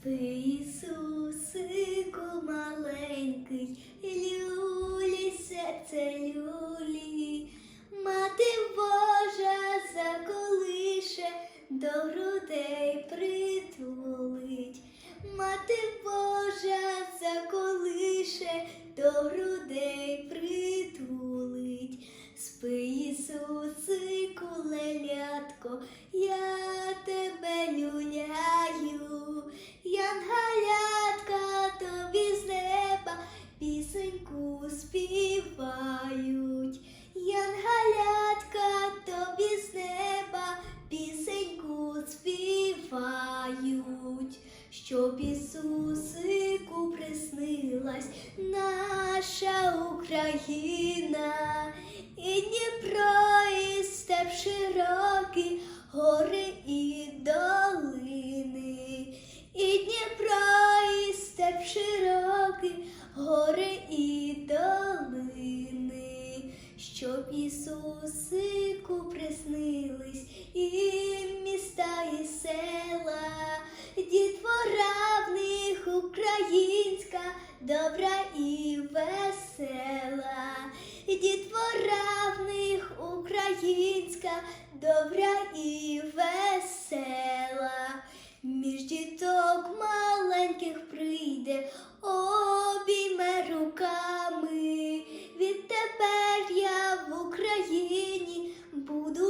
Спи, Ісусику маленький, люлі, серце люлі, мати Божа заколише, до грудей притулить, мати Божа заколише, до грудей притулить. Спи, Ісусику, лелятко, я щоб Ісусику приснилась наша Україна, і Дніпро, і степ широкий, гори і долини, і Дніпро, і степ широкий, гори і долини, щоб Ісусику приснились українська, добра і весела, дітвора в них українська, добра і весела. Між діток маленьких прийде, обійме руками. Відтепер я в Україні буду